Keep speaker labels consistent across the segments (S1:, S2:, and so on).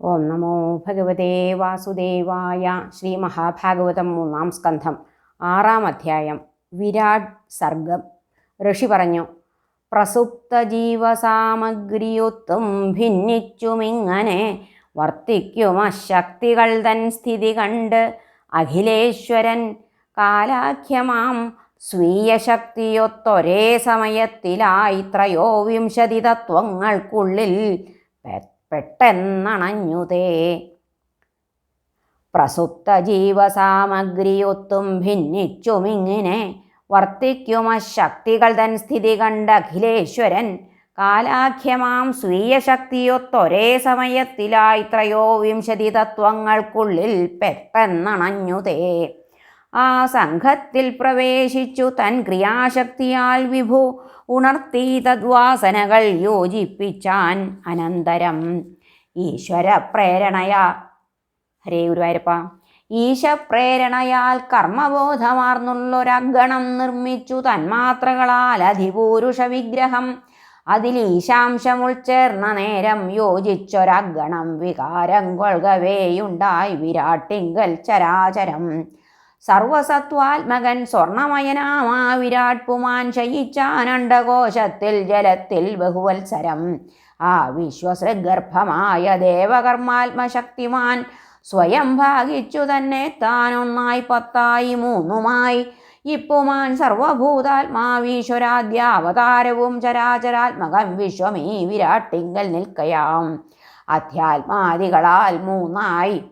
S1: ഓം നമോ ഭഗവതേ വാസുദേവായ ശ്രീ മഹാഭാഗവതം മൂന്നാം സ്കന്ധം ആറാം അധ്യായം വിരാട് സർഗം. ഋഷി പറഞ്ഞു പ്രസുപ്ത ജീവസാമഗ്രിയൊത്തും ഭിന്നിച്ചുമിങ്ങനെ വർത്തിക്കുമശക്തികൾ തൻ സ്ഥിതി കണ്ട് അഖിലേശ്വരൻ കാലാഖ്യമാം സ്വീയ ശക്തിയൊത്തൊരേ സമയത്തിലായി ത്രയോ വിംശതി തത്വങ്ങൾക്കുള്ളിൽ പെട്ടെന്നണഞ്ഞുതേ. പ്രസുപ്ത ജീവസാമഗ്രിയൊത്തും ഭിന്നിച്ചുമിങ്ങനെ വർത്തിക്കുമശക്തികൾ തൻ സ്ഥിതി കണ്ട അഖിലേശ്വരൻ കാലാഖ്യമാം സ്വീയ ശക്തിയൊത്തൊരേ സമയത്തിലായി ത്രയോ വിംശതി തത്വങ്ങൾക്കുള്ളിൽ പെട്ടെന്നണഞ്ഞുതേ. ആ സംഘത്തിൽ പ്രവേശിച്ചു തൻ ക്രിയാശക്തിയാൽ വിഭു ഉണർത്തി തദ്വാസനകൾ യോജിപ്പിച്ചാൻ അനന്തരം. ഈശ്വര പ്രേരണയാ. ഹരേ ഗുരുവായൂരപ്പ. ഈശപ്രേരണയാൽ കർമ്മബോധമാർന്നുള്ളൊരഗണം നിർമ്മിച്ചു തന്മാത്രകളാൽ അതിപൂരുഷ വിഗ്രഹം. അതിൽ ഈശാംശം ഉൾച്ചേർന്ന നേരം യോജിച്ചൊരഗണം വികാരം കൊൾകവേയുണ്ടായി വിരാട്ടിങ്കൽ ചരാചരം. സർവസത്വാത്മകൻ സ്വർണമയനാമാ വിരാട് പുമാൻ ശയിച്ചാനണ്ടകോശത്തിൽ ജലത്തിൽ ബഹുവത്സരം. ആ വിശ്വസൃഗർഭമായ ദേവകർമാത്മശക്തിമാൻ സ്വയം ഭാഗിച്ചു തന്നെ താനൊന്നായി പത്തായി മൂന്നുമായി. ഇപ്പുമാൻ സർവഭൂതാത്മാവീശ്വരാദ്യാവതാരവും ചരാചരാത്മകം വിശ്വമീ വിരാട്ടിങ്കൽ നിൽക്കയാം. അധ്യാത്മാദികളാൽ മൂന്നായി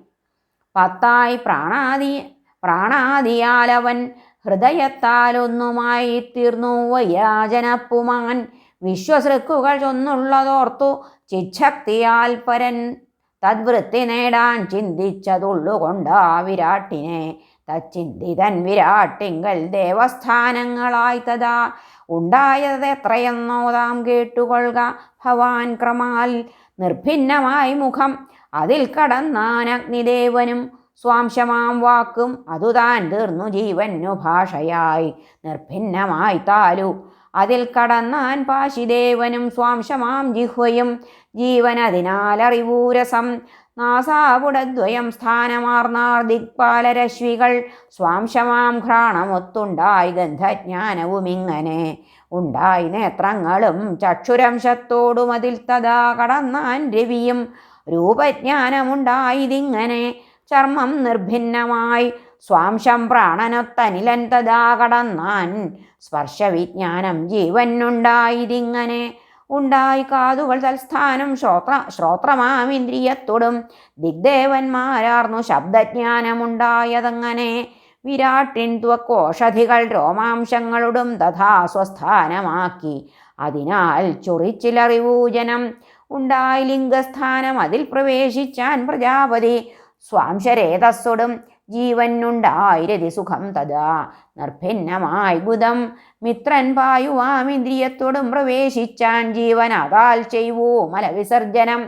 S1: പത്തായി പ്രാണാദി പ്രാണാദിയാലവൻ ഹൃദയത്താലൊന്നുമായി തീർന്നു. വൈരാജനപ്പുമാൻ വിശ്വസൃക്കുകൾ ചൊന്നുള്ളതോർത്തു ചിച്ഛക്തിയാൽ പരൻ തദ്വൃത്തി നേടാൻ ചിന്തിച്ചതുള്ളുകൊണ്ട് ആ വിരാട്ടിനെ തച്ചിന്തിതൻ വിരാട്ടിങ്കൽ ദേവസ്ഥാനങ്ങളായി തഥാ. ഉണ്ടായത് എത്രയെന്നോ താം കേട്ടുകൊള്ളുക ഭവാൻ ക്രമാൽ. നിർഭിന്നമായി മുഖം അതിൽ കടന്നാൻ അഗ്നിദേവനും സ്വാംശമാം വാക്കും അതുതാൻ തീർന്നു ജീവനു ഭാഷയായി. നിർഭിന്നമായി താലു. അതിൽ കടന്നാൻ പാശിദേവനും സ്വാംശമാം ജിഹ്വയും ജീവനതിനാൽ അറിവൂരസം നാസാപുടദ്വയം സ്ഥാനമാർന്നാർ ദിക്പാലരശ്വികൾ സ്വാംശമാം ഘ്രാണമൊത്തുണ്ടായി ഗന്ധജ്ഞാനവും ഇങ്ങനെ. ഉണ്ടായി നേത്രങ്ങളും ചക്ഷുരംശത്തോടും അതിൽ തഥാ കടന്നാൻ രവിയും രൂപജ്ഞാനമുണ്ടായതിങ്ങനെ ചർമ്മം നിർഭിന്നമായി. സ്വാംശം പ്രാണനൊത്തനിലൻ തഥാ കടന്നാൻ. സ്പർശവിജ്ഞാനം ജീവനുണ്ടായതിങ്ങനെ ഉണ്ടായി കാതുകൾ തൽസ്ഥാനം ശ്രോത്ര ശ്രോത്രമാമിന്ദ്രിയത്തോടും ദിഗ്ദേവന്മാരാർന്നു ശബ്ദജ്ഞാനമുണ്ടായതങ്ങനെ. വിരാട്ടിൻ ത്വക്കോഷധികൾ രോമാംശങ്ങളോടും തഥാ സ്വസ്ഥാനമാക്കി. അതിനാൽ ചൊറിച്ചിലറിവൂജനം. ഉണ്ടായി ലിംഗസ്ഥാനം അതിൽ പ്രവേശിച്ചാൻ പ്രജാപതി. സ്വാംശരേതസ്സോടും ജീവനുണ്ടായിരതി സുഖം തഥാ. നിർഭിന്നമായി ഗുദം മിത്രൻ പായുവാമിന്ദ്രിയത്തോടും പ്രവേശിച്ചാൻ ജീവൻ അതാൽ ചെയ്വൂ. മലവിസർജനം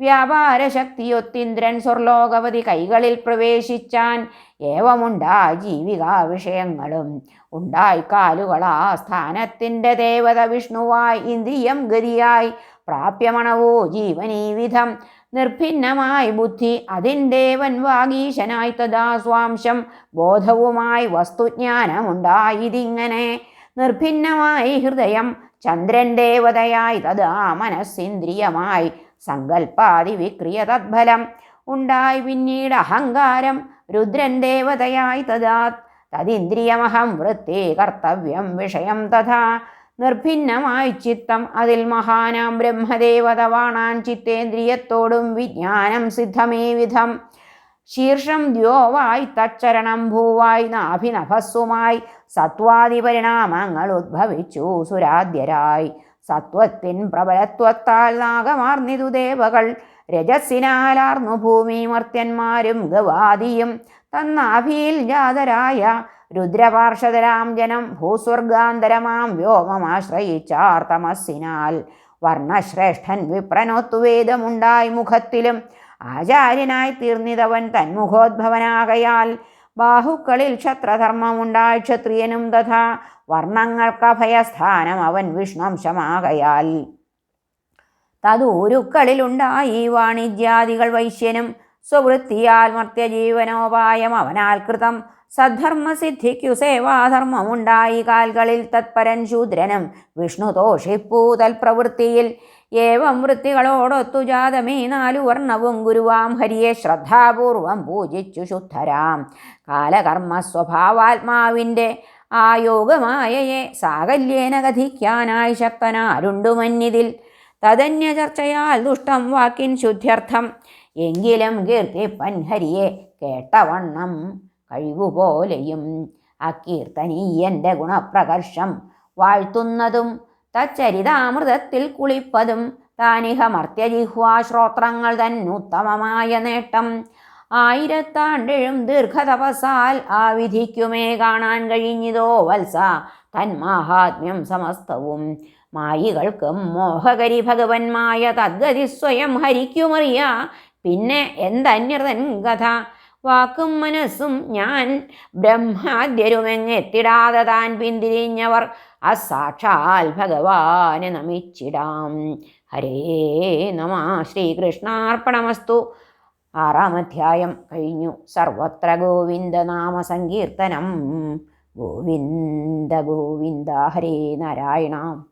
S1: വ്യാപാരശക്തിയൊത്തിന്ദ്രൻ സ്വർലോകവതി കൈകളിൽ പ്രവേശിച്ചാൻ ഏവമുണ്ടാ ജീവികാ വിഷയങ്ങളും. ഉണ്ടായി കാലുകളാ സ്ഥാനത്തിന്റെ ദേവത വിഷ്ണുവായി ഇന്ദ്രിയം ഗതിയായി പ്രാപ്യമണവോ ജീവനീ വിധം നിർഭിന്നമായി ബുദ്ധി അതിന്റെവൻ വാഗീശനായി തഥാ സ്വാംശം. ബോധവുമായി വസ്തുജ്ഞാനമുണ്ടായിതിങ്ങനെ നിർഭിന്നമായി ഹൃദയം ചന്ദ്രൻ ദേവതയായി തഥാ മനസ്സിന്ദ്രിയമായി. സങ്കൽപ്പാതി വിക്രിയ തദ്ഫലം ഉണ്ടായി പിന്നീട് അഹങ്കാരം രുദ്രൻ ദേവതയായി തഥാ. തദിന്ദ്രിയമഹം വൃത്തി കർത്തവ്യം വിഷയം തഥാ. നിർഭിന്നമായി ചിത്തം അതിൽ മഹാനാം ബ്രഹ്മദേവത വാണാൻ ചിത്തേന്ദ്രിയത്തോടും വിജ്ഞാനം സിദ്ധമേ വിധം ശീർഷം ദ്യോവായി തച്ചരണം ഭൂവായി നാഭിനഭസ്സുമായി സത്വാദി പരിണാമങ്ങൾ ഉദ്ഭവിച്ചു സുരാദ്യരായി. സത്വത്തിൻ പ്രബലത്വത്താൽ നാഗമാർന്നിതു ദേവകൾ. രജസ്സിനാലാർന്നു ഭൂമി മർത്യന്മാരും ഗവാദിയും തന്നാഭിയിൽ ജാതരായ രുദ്രപാർഷദരാം ജനം ഭൂസ്വർഗാന്തരമാം വ്യോമമാശ്രയിച്ചാർ തമസ്സിനാൽ വർണശ്രേഷ്ഠൻ വിപ്രനൊത്തുവേദമുണ്ടായി മുഖത്തിലും ആചാര്യനായി തീർന്നിതവൻ തന്മുഖോദ്ഭവനാകയാൽ. ബാഹുക്കളിൽ ക്ഷത്രധർമ്മമുണ്ടായി ക്ഷത്രിയനും തഥാ വർണങ്ങൾക്ക് അഭയസ്ഥാനം അവൻ വിഷ്ണംശമാകയാൽ. തതൂരുക്കളിലുണ്ടായി വാണിജ്യാദികൾ വൈശ്യനും സ്വവൃത്തിയാൽ മർത്യജീവനോപായം അവനാൽ കൃതം. സദ്ധർമ്മസിദ്ധിക്കു സേവാധർമ്മമുണ്ടായി കാൽകളിൽ തത്പരൻ ശൂദ്രനും വിഷ്ണു തോഷിപ്പൂ തൽപ്രവൃത്തിയിൽ. ഏവം വൃത്തികളോടൊത്തു ജാതമേ നാലു വർണവും ഗുരുവാം ഹരിയെ ശ്രദ്ധാപൂർവം പൂജിച്ചു ശുദ്ധരാം. കാലകർമ്മ സ്വഭാവാത്മാവിന്റെ ആ യോഗമായയെ സാകല്യേന കഥിക്കാനായി ശക്തനാരുണ്ടുമന്നിതിൽ. തദന്യ ചർച്ചയാൽ ദുഷ്ടം വാക്കിൻ ശുദ്ധ്യർത്ഥം. എങ്കിലും കീർത്തി പൻഹരിയെ കേട്ടവണ്ണം കഴിവുപോലെയും അക്കീർത്തനീയന്റെ ഗുണപ്രകർഷം വാഴ്ത്തുന്നതും തച്ചരിതാമൃതത്തിൽ കുളിപ്പതും താനിഹ മർത്യജിഹ്വാശ്രോത്രങ്ങൾ തന്നുത്തമമായ നേട്ടം. ആയിരത്താണ്ടിഴും ദീർഘതപസാൽ ആ വിധിക്കുമേ കാണാൻ കഴിഞ്ഞിതോ വത്സ. തന്മാഹാത്മ്യം സമസ്തവും മായികൾക്കും മോഹകരി ഭഗവന്മായ തദ്ഗതി സ്വയം ഹരിക്കുമറിയ. പിന്നെ എന്തന്യർതൻ കഥ വാക്കും മനസ്സും ഞാൻ ബ്രഹ്മാദ്യരുമെങ്ങെത്തിടാതെ താൻ പിന്തിരിഞ്ഞവർ അസാക്ഷാൽ ഭഗവാനെ നമിച്ചിടാം. ഹരേ നമ. ശ്രീകൃഷ്ണാർപ്പണമസ്തു. ആറാം അധ്യായം കഴിഞ്ഞു. സർവത്ര ഗോവിന്ദനാമ സങ്കീർത്തനം. ഗോവിന്ദ ഗോവിന്ദ ഹരേ നാരായണ.